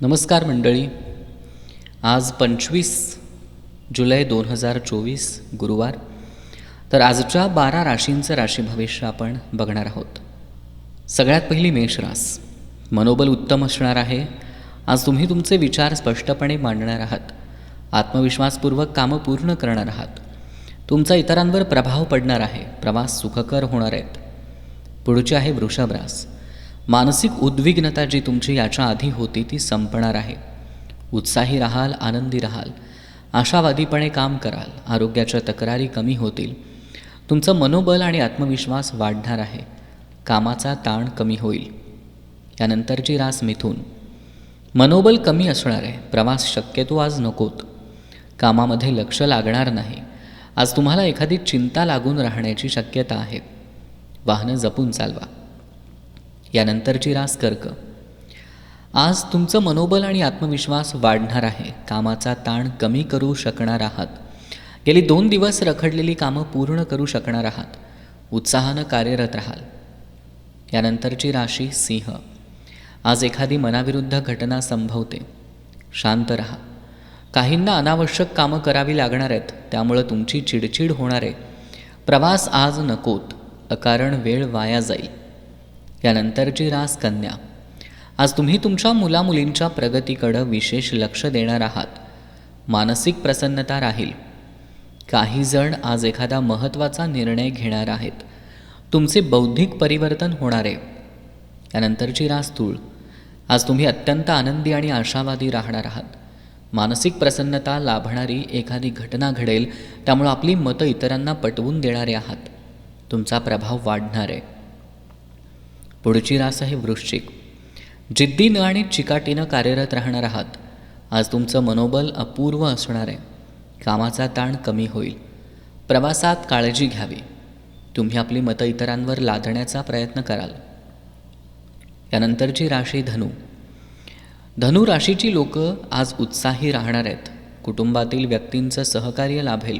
नमस्कार मंडळी. आज पंचवीस जुलै दोन हजार चोवीस गुरुवार. तर आजच्या बारा राशींचं राशी भविष्य आपण बघणार आहोत. सगळ्यात पहिली मेष रास. मनोबल उत्तम असणार आहे. आज तुम्ही तुमचे विचार स्पष्टपणे मांडणार आहात. आत्मविश्वासपूर्वक कामं पूर्ण करणार आहात. तुमचा इतरांवर प्रभाव पडणार आहे. प्रवास सुखकर होणार आहेत. पुढची आहे वृषभ रास. मानसिक उद्विग्नता जी तुमची याच्या आधी होती ती संपणार आहे. उत्साही राहाल आनंदी राहाल. आशावादीपणे काम कराल. आरोग्याच्या तक्रारी कमी होतील. तुमचं मनोबल आणि आत्मविश्वास वाढणार आहे. कामाचा ताण कमी होईल. यानंतरची रास मिथून. मनोबल कमी असणार आहे. प्रवास शक्यतो आज नकोत. कामामध्ये लक्ष लागणार नाही. आज तुम्हाला एखादी चिंता लागून राहण्याची शक्यता आहे. वाहनं जपून चालवा. यानंतरची रास कर्क. आज तुमचं मनोबल आणि आत्मविश्वास वाढणार आहे. कामाचा ताण कमी करू शकणार आहात. गेली दोन दिवस रखडलेली कामं पूर्ण करू शकणार आहात. उत्साहानं कार्यरत राहाल. यानंतरची राशी सिंह. आज एखादी मनाविरुद्ध घटना संभवते. शांत राहा. काहींना अनावश्यक कामं करावी लागणार आहेत. त्यामुळं तुमची चिडचिड होणार आहे. प्रवास आज नकोत. अकारण वेळ वाया जाईल. यानंतरची रास कन्या. आज तुम्ही तुमच्या मुलामुलींच्या प्रगतीकडं विशेष लक्ष देणार आहात. मानसिक प्रसन्नता राहील. काही जण आज एखादा महत्त्वाचा निर्णय घेणार आहेत. तुमचे बौद्धिक परिवर्तन होणार. आहे यानंतरची रास तूळ आज तुम्ही अत्यंत आनंदी आणि आशावादी राहणार आहात. मानसिक प्रसन्नता लाभणारी एखादी घटना घडेल त्यामुळं आपली मतं इतरांना पटवून देणारे आहात. तुमचा प्रभाव वाढणार. आहे पुढची रास आहे वृश्चिक. जिद्दीनं आणि चिकाटीनं कार्यरत राहणार आहात. आज तुमचं मनोबल अपूर्व असणार आहे. कामाचा ताण कमी होईल. प्रवासात काळजी घ्यावी. तुम्ही आपली मतं इतरांवर लादण्याचा प्रयत्न कराल. त्यानंतरची राशी धनु. धनु राशीची लोकं आज उत्साही राहणार आहेत. कुटुंबातील व्यक्तींचं सहकार्य लाभेल.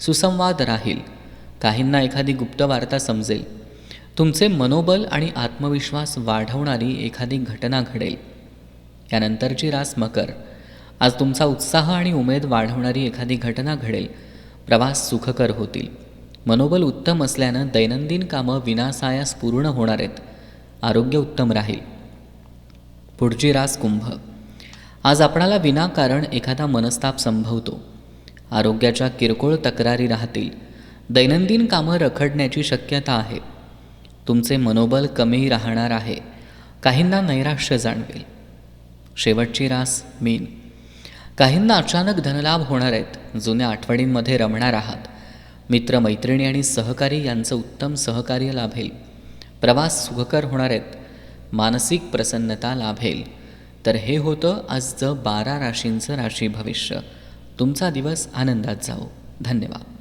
सुसंवाद राहील. काहींना एखादी गुप्त वार्ता समजेल. तुमचे मनोबल आणि आत्मविश्वास वाढवणारी एखादी घटना घडेल. यानंतरची रास मकर. आज तुमचा उत्साह आणि उमेद वाढवणारी एखादी घटना घडेल. प्रवास सुखकर होतील. मनोबल उत्तम असल्यानं दैनंदिन कामं विनासायास पूर्ण होणार आहेत. आरोग्य उत्तम राहील. पुढची रास कुंभ. आज आपणाला विनाकारण एखादा मनस्ताप संभवतो. आरोग्याच्या किरकोळ तक्रारी राहतील. दैनंदिन कामं रखडण्याची शक्यता आहे. तुमचे मनोबल कमी राहणार आहे. काहींना नैराश्य जाणवेल. शेवटची रास मीन. काहींना अचानक धनलाभ होणार आहेत जुन्या आठवणींमध्ये रमणार आहात. मित्र मैत्रिणी आणि सहकारी यांचं उत्तम सहकार्य लाभेल. प्रवास सुखकर होणार आहेत. मानसिक प्रसन्नता लाभेल. तर हे होतं आजचं बारा राशींचं राशी भविष्य. तुमचा दिवस आनंदात जाओ धन्यवाद.